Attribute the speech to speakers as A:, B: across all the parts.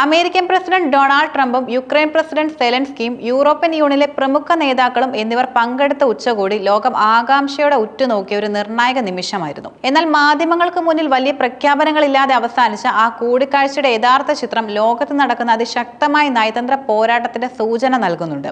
A: American president Donald ട്രംപും Ukraine president സെലൻസ്കിയും European യൂണിയനിലെ പ്രമുഖ നേതാക്കളും എന്നിവർ പങ്കെടുത്ത ഉച്ചകോടി ലോകം ആകാംക്ഷയോടെ ഉറ്റുനോക്കിയ ഒരു നിർണായക നിമിഷമായിരുന്നു. എന്നാൽ മാധ്യമങ്ങൾക്ക് മുന്നിൽ വലിയ പ്രഖ്യാപനങ്ങളില്ലാതെ അവസാനിച്ച ആ കൂടിക്കാഴ്ചയുടെ യഥാർത്ഥ ചിത്രം ലോകത്ത് നടക്കുന്ന അതിശക്തമായ നയതന്ത്ര പോരാട്ടത്തിന്റെ സൂചന നൽകുന്നുണ്ട്.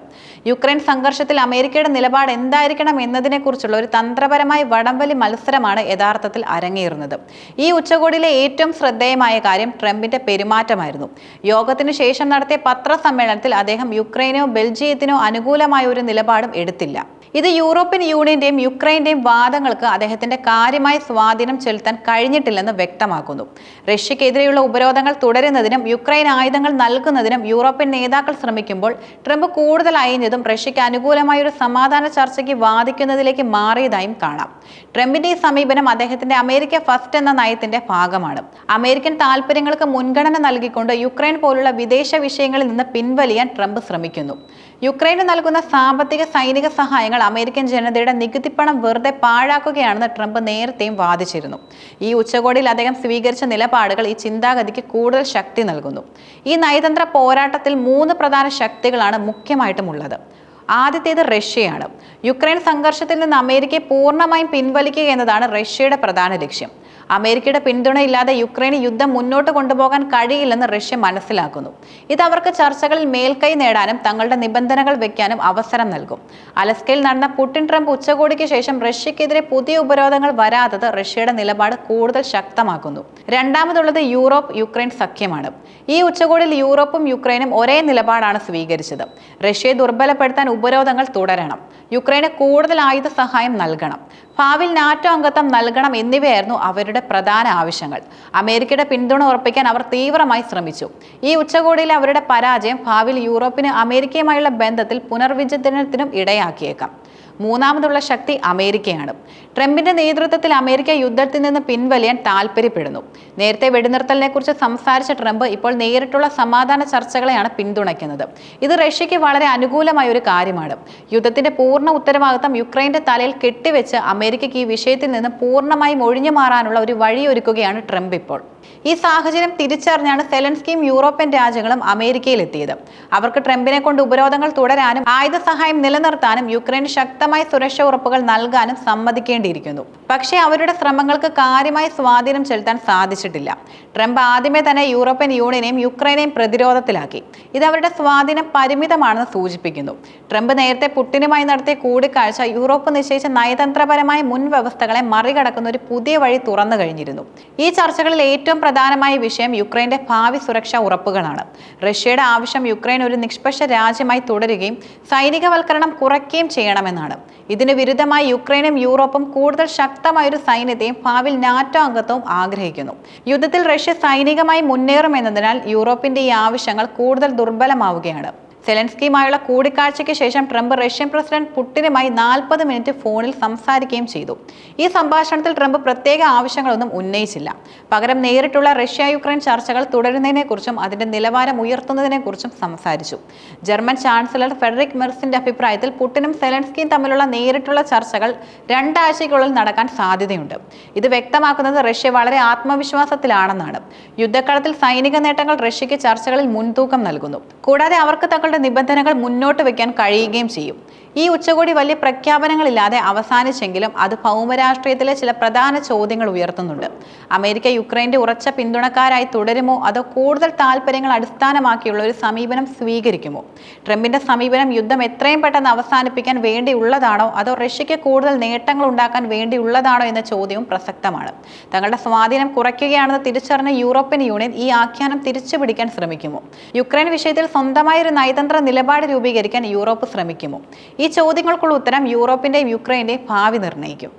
A: യുക്രൈൻ സംഘർഷത്തിൽ അമേരിക്കയുടെ നിലപാട് എന്തായിരിക്കണം എന്നതിനെക്കുറിച്ചുള്ള ഒരു തന്ത്രപരമായ വടംവലി മത്സരമാണ് യഥാർത്ഥത്തിൽ അരങ്ങേറുന്നത്. ഈ ഉച്ചകോടിയിലെ ഏറ്റവും ശ്രദ്ധേയമായ കാര്യം ട്രംപിന്റെ പെരുമാറ്റമായിരുന്നു. യോഗത്തിനു ശേഷം നടത്തിയ പത്രസമ്മേളനത്തിൽ അദ്ദേഹം യുക്രൈനോ ബെൽജിയത്തിനോ അനുകൂലമായ ഒരു നിലപാടും എടുത്തില്ല. ഇത് യൂറോപ്യൻ യൂണിയന്റെയും യുക്രൈന്റെയും വാദങ്ങൾക്ക് അദ്ദേഹത്തിന്റെ കാര്യമായ സ്വാധീനം ചെലുത്താൻ കഴിഞ്ഞിട്ടില്ലെന്ന് വ്യക്തമാക്കുന്നു. റഷ്യക്കെതിരെയുള്ള ഉപരോധങ്ങൾ തുടരുന്നതിനും യുക്രൈൻ ആയുധങ്ങൾ നൽകുന്നതിനും യൂറോപ്യൻ നേതാക്കൾ ശ്രമിക്കുമ്പോൾ ട്രംപ് കൂടുതൽ അയഞ്ഞതും റഷ്യയ്ക്ക് അനുകൂലമായ ഒരു സമാധാന ചർച്ചയ്ക്ക് വാദിക്കുന്നതിലേക്ക് മാറിയതായും കാണാം. ട്രംപിന്റെ ഈ സമീപനം അദ്ദേഹത്തിന്റെ അമേരിക്ക ഫസ്റ്റ് എന്ന നയത്തിന്റെ ഭാഗമാണ്. അമേരിക്കൻ താൽപര്യങ്ങൾക്ക് മുൻഗണന നൽകിക്കൊണ്ട് യുക്രൈൻ പോലുള്ള വിദേശ വിഷയങ്ങളിൽ നിന്ന് പിൻവലിയാൻ ട്രംപ് ശ്രമിക്കുന്നു. യുക്രൈന് നൽകുന്ന സാമ്പത്തിക സൈനിക സഹായങ്ങൾ അമേരിക്കൻ ജനതയുടെ നികുതിപ്പണം വെറുതെ പാഴാക്കുകയാണെന്ന് ട്രംപ് നേരത്തെയും വാദിച്ചിരുന്നു. ഈ ഉച്ചകോടിയിൽ അദ്ദേഹം സ്വീകരിച്ച നിലപാടുകൾ ഈ ചിന്താഗതിക്ക് കൂടുതൽ ശക്തി നൽകുന്നു. ഈ നയതന്ത്ര പോരാട്ടത്തിൽ മൂന്ന് പ്രധാന ശക്തികളാണ് മുഖ്യമായിട്ടും ഉള്ളത്. ആദ്യത്തേത് റഷ്യയാണ്. യുക്രൈൻ സംഘർഷത്തിൽ നിന്ന് അമേരിക്കയെ പൂർണമായും പിൻവലിക്കുക എന്നതാണ് റഷ്യയുടെ പ്രധാന ലക്ഷ്യം. അമേരിക്കയുടെ പിന്തുണയില്ലാതെ യുക്രൈന് യുദ്ധം മുന്നോട്ട് കൊണ്ടുപോകാൻ കഴിയില്ലെന്ന് റഷ്യ മനസ്സിലാക്കുന്നു. ഇത് അവർക്ക് ചർച്ചകളിൽ മേൽക്കൈ നേടാനും തങ്ങളുടെ നിബന്ധനകൾ വെക്കാനും അവസരം നൽകും. അലസ്കയിൽ നടന്ന പുടിൻ ട്രംപ് ഉച്ചകോടിക്ക് ശേഷം റഷ്യക്കെതിരെ പുതിയ ഉപരോധങ്ങൾ വരാത്തത് റഷ്യയുടെ നിലപാട് കൂടുതൽ ശക്തമാക്കുന്നു. രണ്ടാമതുള്ളത് യൂറോപ്പ് യുക്രൈൻ സഖ്യമാണ്. ഈ ഉച്ചകോടിയിൽ യൂറോപ്പും യുക്രൈനും ഒരേ നിലപാടാണ് സ്വീകരിച്ചത്. റഷ്യയെ ദുർബലപ്പെടുത്താൻ ഉപരോധങ്ങൾ തുടരണം. യുക്രൈന് കൂടുതൽ ആയുധ സഹായം നൽകണം. ഭാവിയിൽ നാറ്റോ അംഗത്വം നൽകണം എന്നിവയായിരുന്നു അവരുടെ പ്രധാന ആവശ്യങ്ങൾ. അമേരിക്കയുടെ പിന്തുണ ഉറപ്പിക്കാൻ അവർ തീവ്രമായി ശ്രമിച്ചു. ഈ ഉച്ചകോടിയിൽ അവരുടെ പരാജയം ഭാവിയിൽ യൂറോപ്പിന് അമേരിക്കയുമായുള്ള ബന്ധത്തിൽ പുനർവിചിന്തനത്തിനും ഇടയാക്കിയേക്കാം. മൂന്നാമതുള്ള ശക്തി അമേരിക്കയാണ്. ട്രംപിന്റെ നേതൃത്വത്തിൽ അമേരിക്ക യുദ്ധത്തിൽ നിന്ന് പിൻവലിയാൻ താൽപ്പര്യപ്പെടുന്നു നേരത്തെ വെടിനിർത്തലിനെ കുറിച്ച് സംസാരിച്ച ട്രംപ് ഇപ്പോൾ നേരിട്ടുള്ള സമാധാന ചർച്ചകളെയാണ് പിന്തുണയ്ക്കുന്നത്. ഇത് റഷ്യയ്ക്ക് വളരെ അനുകൂലമായ ഒരു കാര്യമാണ്. യുദ്ധത്തിന്റെ പൂർണ ഉത്തരവാദിത്തം യുക്രൈന്റെ തലയിൽ കെട്ടിവെച്ച് അമേരിക്കയ്ക്ക് ഈ വിഷയത്തിൽ നിന്ന് പൂർണമായും ഒഴിഞ്ഞു മാറാനുള്ള ഒരു വഴിയൊരുക്കുകയാണ് ട്രംപ് ഇപ്പോൾ. ഈ സാഹചര്യം തിരിച്ചറിഞ്ഞാണ് സെലൻസ്കിയും യൂറോപ്യൻ രാജ്യങ്ങളും അമേരിക്കയിൽ എത്തിയത് അവർക്ക് ട്രംപിനെ കൊണ്ട് ഉപരോധങ്ങൾ തുടരാനും ആയുധ സഹായം നിലനിർത്താനും യുക്രൈന് ശക്തമായ സുരക്ഷാ ഉറപ്പുകൾ നൽകാനും സമ്മതിക്കേണ്ടിയിരിക്കുന്നു. പക്ഷേ അവരുടെ ശ്രമങ്ങൾക്ക് കാര്യമായി സ്വാധീനം ചെലുത്താൻ സാധിച്ചിട്ടില്ല. ട്രംപ് ആദ്യമേ തന്നെ യൂറോപ്യൻ യൂണിയനെയും യുക്രൈനെയും പ്രതിരോധത്തിലാക്കി. ഇത് അവരുടെ സ്വാധീനം പരിമിതമാണെന്ന് സൂചിപ്പിക്കുന്നു. ട്രംപ് നേരത്തെ പുട്ടിനുമായി നടത്തിയ കൂടിക്കാഴ്ച യൂറോപ്പ് നിശ്ചയിച്ച നയതന്ത്രപരമായ മുൻവ്യവസ്ഥകളെ മറികടക്കുന്ന ഒരു പുതിയ വഴി തുറന്നു കഴിഞ്ഞിരുന്നു. ഈ ചർച്ചകളിൽ ഏറ്റവും പ്രധാനമായ വിഷയം യുക്രൈന്റെ ഭാവി സുരക്ഷാ ഉറപ്പുകളാണ്. റഷ്യയുടെ ആവശ്യം യുക്രൈൻ ഒരു നിഷ്പക്ഷ രാജ്യമായി തുടരുകയും സൈനികവൽക്കരണം കുറയ്ക്കുകയും ചെയ്യണമെന്നാണ്. ഇതിന് വിരുദ്ധമായി യുക്രൈനും യൂറോപ്പും കൂടുതൽ ശക്തമായ ഒരു സൈന്യത്തെയും ഭാവിയിൽ നാറ്റോ അംഗത്വവും ആഗ്രഹിക്കുന്നു. യുദ്ധത്തിൽ റഷ്യ സൈനികമായി മുന്നേറുമെന്നതിനാൽ യൂറോപ്പിന്റെ ഈ ആവശ്യങ്ങൾ കൂടുതൽ ദുർബലമാവുകയാണ്. സെലൻസ്കിയുമായുള്ള കൂടിക്കാഴ്ചയ്ക്ക് ശേഷം ട്രംപ് റഷ്യൻ പ്രസിഡന്റ് പുട്ടിനുമായി നാൽപ്പത് മിനിറ്റ് ഫോണിൽ സംസാരിക്കുകയും ചെയ്തു. ഈ സംഭാഷണത്തിൽ ട്രംപ് പ്രത്യേക ആവശ്യങ്ങളൊന്നും ഉന്നയിച്ചില്ല. പകരം നേരിട്ടുള്ള റഷ്യ യുക്രൈൻ ചർച്ചകൾ തുടരുന്നതിനെക്കുറിച്ചും അതിന്റെ നിലവാരം ഉയർത്തുന്നതിനെക്കുറിച്ചും സംസാരിച്ചു. ജർമ്മൻ ചാൻസലർ ഫെഡറിക് മെർസിന്റെ അഭിപ്രായത്തിൽ പുട്ടിനും സെലൻസ്കിയും തമ്മിലുള്ള നേരിട്ടുള്ള ചർച്ചകൾ രണ്ടാഴ്ചയ്ക്കുള്ളിൽ നടക്കാൻ സാധ്യതയുണ്ട്. ഇത് വ്യക്തമാക്കുന്നത് റഷ്യ വളരെ ആത്മവിശ്വാസത്തിലാണെന്നാണ്. യുദ്ധക്കളത്തിൽ സൈനിക നേട്ടങ്ങൾ റഷ്യയ്ക്ക് ചർച്ചകളിൽ മുൻതൂക്കം നൽകുന്നു. കൂടാതെ അവർക്ക് തങ്ങളുടെ നിബന്ധനകൾ മുന്നോട്ട് വയ്ക്കാൻ കഴിയുകയും ചെയ്യും. ഈ ഉച്ചകോടി വലിയ പ്രഖ്യാപനങ്ങളില്ലാതെ അവസാനിച്ചെങ്കിലും അത് ഭൗമരാഷ്ട്രീയത്തിലെ ചില പ്രധാന ചോദ്യങ്ങൾ ഉയർത്തുന്നുണ്ട്. അമേരിക്ക യുക്രൈന്റെ ഉറച്ച പിന്തുണക്കാരായി തുടരുമോ? അതോ കൂടുതൽ താല്പര്യങ്ങൾ അടിസ്ഥാനമാക്കിയുള്ള ഒരു സമീപനം സ്വീകരിക്കുമോ? ട്രംപിന്റെ സമീപനം യുദ്ധം എത്രയും പെട്ടെന്ന് അവസാനിപ്പിക്കാൻ വേണ്ടിയുള്ളതാണോ? അതോ റഷ്യയ്ക്ക് കൂടുതൽ നേട്ടങ്ങൾ ഉണ്ടാക്കാൻ വേണ്ടിയുള്ളതാണോ എന്ന ചോദ്യവും പ്രസക്തമാണ്. തങ്ങളുടെ സ്വാധീനം കുറയ്ക്കുകയാണെന്ന് തിരിച്ചറിഞ്ഞ യൂറോപ്യൻ യൂണിയൻ ഈ ആഖ്യാനം തിരിച്ചുപിടിക്കാൻ ശ്രമിക്കുമോ? യുക്രൈൻ വിഷയത്തിൽ സ്വന്തമായ ഒരു നയതന്ത്ര നിലപാട് രൂപീകരിക്കാൻ യൂറോപ്പ് ശ്രമിക്കുമോ? ഈ ചോദ്യങ്ങൾക്കുള്ള ഉത്തരം യൂറോപ്പിന്റെയും യുക്രൈന്റെയും ഭാവി നിർണയിക്കും.